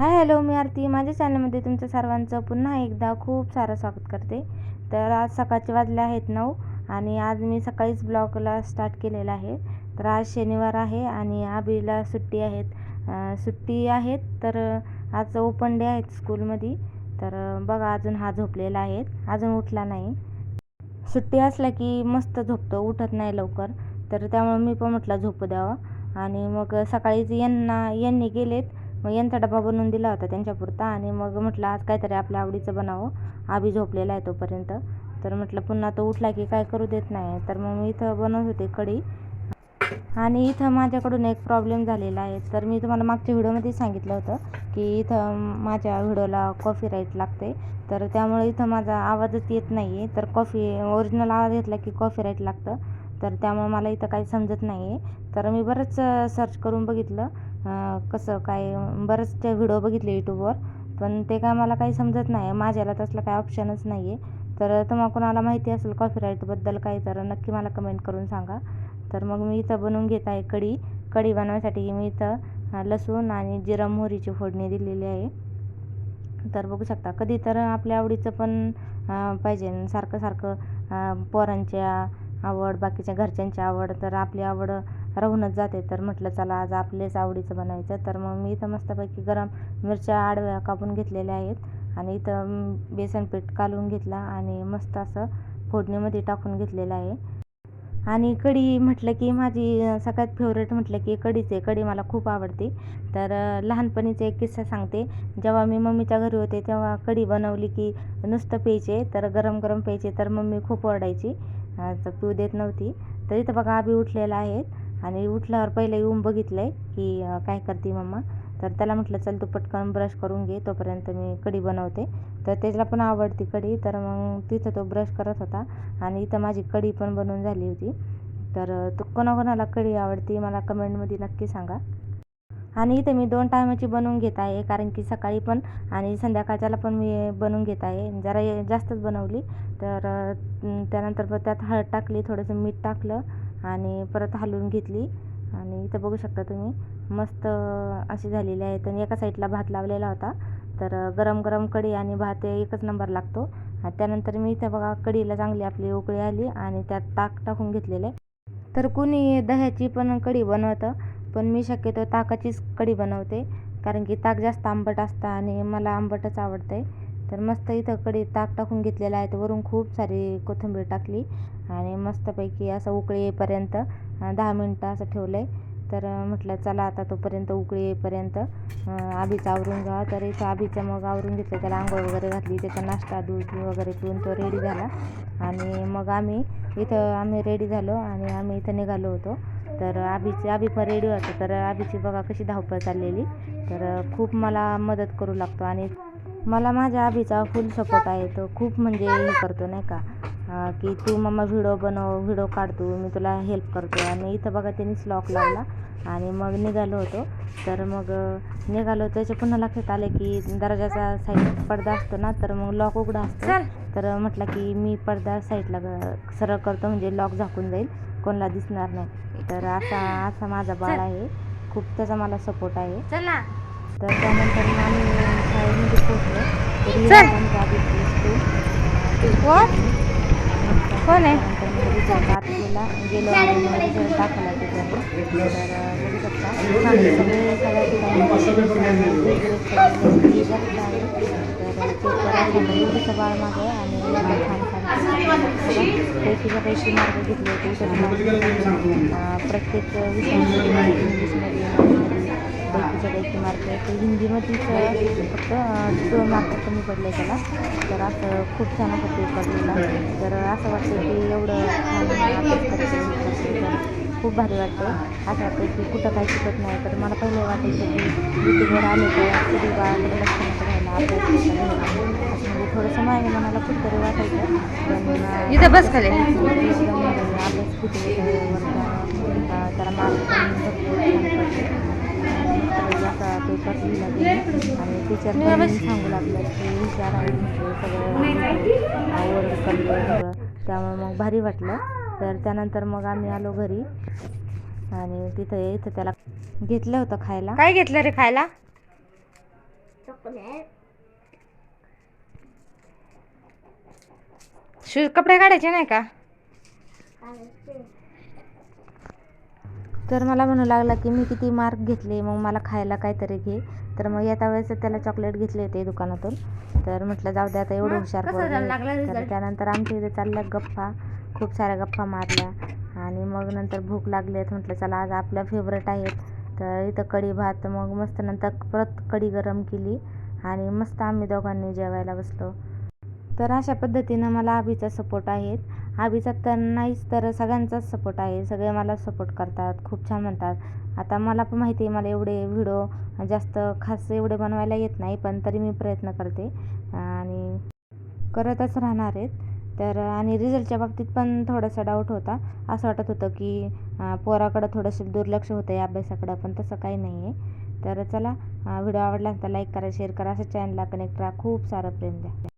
Hi hello मी आरती. माझ्या चॅनलमध्ये तुमचं सर्वांचं पुन्हा एकदा खूप सारं स्वागत करते. तर आज सकाळचे वाजले आहेत नऊ आणि आज मी सकाळीच ब्लॉगला स्टार्ट केलेला आहे. तर आज शनिवार आहे आणि आबीला सुट्टी आहेत. सुट्टी आहेत तर आज ओपन डे आहेत स्कूलमध्ये. तर बघा अजून हा झोपलेला आहे. अजून उठला नाही. सुट्टी असल्या की मस्त झोपतो उठत नाही लवकर. तर त्यामुळे मी पण म्हटलं झोपू द्यावं. आणि मग सकाळीच यांना यांनी गेलेत. मग यांचा डबा बनवून दिला होता त्यांच्यापुरता आणि मग म्हटलं आज काहीतरी आपल्या आवडीचं बनावं. आबी झोपलेला आहे तोपर्यंत. तर म्हटलं पुन्हा तो उठला की काय करू देत नाही. तर मग मी इथं बनवत होते कढी. आणि इथं माझ्याकडून एक प्रॉब्लेम झालेला आहे. तर मी तुम्हाला मागच्या व्हिडिओमध्ये सांगितलं होतं की इथं माझ्या व्हिडिओला कॉफी राईट लागते. तर त्यामुळे इथं माझा आवाजच येत नाही आहे तर कॉफी ओरिजिनल आवाज घेतला की कॉफी राईट लागतं. तर त्यामुळे मला इथं काही समजत नाही आहे तर मी बरंच सर्च करून बघितलं. कसं काय बरेचसे व्हिडिओ बघितले यूट्यूबवर पण ते काय मला काही समजत नाही. माझ्याला तसलं काय ऑप्शनच नाही आहे तर तुम्हाला कोणाला माहिती असेल कॉपीराईटबद्दल काही तर नक्की मला कमेंट करून सांगा. तर मग मी इथं बनवून घेत आहे कढी. कढी बनवायसाठी मी इथं लसूण आणि जिरा मोहरीची फोडणी दिलेली आहे. तर बघू शकता कधी तर आपल्या आवडीचं पण पाहिजे. सारखं सारखं पोरांच्या आवड बाकीच्या घरच्यांची आवड तर आपली आवड राहूनच जाते. तर म्हटलं चला आज आपलेच आवडीचं बनायचं. तर मग मी इथं मस्तपैकी गरम मिरच्या आडव्या कापून घेतलेल्या आहेत. आणि इथं बेसन पीठ कालवून घेतला आणि मस्त असं फोडणीमध्ये टाकून घेतलेलं आहे. आणि कढी म्हटलं की माझी सगळ्यात फेवरेट म्हटलं की कढीचे कढी मला खूप आवडते. तर लहानपणीचा एक किस्सा सांगते. जेव्हा मी मम्मीच्या घरी होते तेव्हा कढी बनवली की नुसतं प्यायचे तर गरम गरम प्यायचे. तर मम्मी खूप ओरडायची. तर पिऊ देत नव्हती. तर इथं बघा आबी उठलेला आहे. आणि उठल्यावर पहिले येऊन बघितलं आहे की काय करते मम्मा. तर त्याला म्हटलं चल तू पटकन ब्रश करून घे तोपर्यंत मी कढी बनवते. तर त्याला पण आवडती कढी तर मग तिथं तो ब्रश करत होता आणि इथं माझी कढी पण बनवून झाली होती. तर तो तू कोणाकोणाला कढी आवडते मला कमेंटमध्ये नक्की सांगा. आणि इथे मी दोन टायमाची बनवून घेत आहे कारण की सकाळी पण आणि संध्याकाळच्याला पण मी बनवून घेत आहे. जरा जास्तच बनवली तर त्यानंतर त्यात हळद टाकली थोडंसं मीठ टाकलं आणि परत हलवून घेतली. आणि इथं बघू शकता तुम्ही मस्त अशी झालेली आहे आणि एका साईडला भात लावलेला होता. तर गरम गरम कढी आणि भात एकच नंबर लागतो. आणि त्यानंतर मी इथं बघा कढीला चांगली आपली उकळी आली आणि त्यात ताक टाकून घेतलेलं आहे. तर कुणी दह्याची पण कढी बनवतं पण मी शक्यतो ताकाचीच कढी बनवते. कारण की ताक जास्त आंबट असतं आणि मला आंबटच आवडतं आहे तर मस्त इथं कडे ताक टाकून घेतलेलं आहे. तर वरून खूप सारी कोथिंबीर टाकली आणि मस्तपैकी असं उकळी येईपर्यंत दहा मिनटं असं ठेवलं आहे तर म्हटलं चला आता तोपर्यंत उकळी येईपर्यंत अं, आबीचं आवरून घ्यावा. तर इथं आबीचं मग आवरून घेतलं त्याला आंघोळ वगैरे घातली त्याचा नाश्ता दूध वगैरे पिऊन तो रेडी झाला. आणि मग आम्ही इथं आम्ही रेडी झालो आणि आम्ही इथं निघालो होतो. तर आबीची आबी पण रेडी होतं. तर आबीची बघा कशी धावपळ चाललेली. तर खूप मला मदत करू लागतो आणि मला माझ्या आबीचा फुल सपोर्ट आहे. तो खूप म्हणजे हे करतो नाही का? की तू मम्मा व्हिडिओ बनव व्हिडिओ काढतो मी तुला हेल्प करतो. आणि इथं बघा त्यांनीच लॉक लावला. आणि मग निघालो होतो. तर मग निघालो त्याच्या पुन्हा लक्षात आले की दरवाजाचा साईड पडदा असतो ना तर मग लॉक उघडा असतो. तर म्हटलं की मी पडदा साईडला सरळ करतो. म्हणजे लॉक झाकून जाईल. कोणाला दिसणार नाही. तर असा असा माझा बाळ आहे. खूप त्याचा मला सपोर्ट आहे. तर त्यानंतर आम्ही शाळेमध्ये पोहोचलो कोण आहे? गेला गेलो दाखवला तर तर बाळ आणि पैकी मार्क घेतले होते प्रत्येक विषयामध्ये पैकीच्या पैकी मार्क आहे तर हिंदीमध्येच फक्त दोन मार्क कमी पडले त्याला. तर असं खूप छान असं पेपर लिहिला. तर असं वाटतं की एवढं तर खूप भारी वाटतं. असं वाटतं की कुठं काही शिकत नाही. तर मला पहिले वाटायचं की युट्यूबवर आले तर कधी बाळाकडे लक्ष नव्हतं राहायला अभ्यास नव्हता राहायला. असं म्हणजे थोडंसं माझ्या मनाला कुठंतरी वाटायचं. पण इथं बस खाली. अभ्यास किती त्याला मार्क असा पेपर लिहिला आणि टीचर पण सांगू लागल्या की हुशार आहे आवड सगळं. त्यामुळे मग भारी वाटलं. तर त्यानंतर मग आम्ही आलो घरी. आणि तिथं इथं त्याला घेतलं होतं खायला. काय घेतलं रे खायला? शूज कपडे काढायचे नाही का? तर मला म्हणू लागला की मी किती मार्क घेतले मग मला खायला काहीतरी घे. तर मग येता वेळेस त्याला चॉकलेट घेतले होते दुकानातून. तर म्हटलं जाऊ दे आता एवढं हुशार तर? त्यानंतर आमच्या इथे चालल्या गप्पा खूप साऱ्या गप्पा मारल्या. आणि मग नंतर भूक लागली आहे म्हटलं चला आज आपलं फेवरेट आहेत तर इथं कढी भात मग मस्त नंतर परत कढी गरम केली. आणि मस्त आम्ही दोघांनी जेवायला बसलो. तर अशा पद्धतीनं मला आबीचा सपोर्ट आहेत आबीचा तर नाहीच तर सगळ्यांचाच सपोर्ट आहे. सगळे मला सपोर्ट करतात. खूप छान म्हणतात. आता मला पण माहिती आहे मला एवढे व्हिडिओ जास्त खास एवढे बनवायला येत नाही पण तरी मी प्रयत्न करते. आणि करतच राहणार आहेत. तर आणि रिझल्टच्या बाबतीत पण थोडासा डाऊट होता. असं वाटत होतं की पोराकडं थोडंसं दुर्लक्ष होतं आहे अभ्यासाकडं पण तसं काही नाही आहे तर चला व्हिडिओ आवडला तर लाईक करा शेअर करा. असं चॅनलला कनेक्ट करा खूप सारं प्रेम द्या.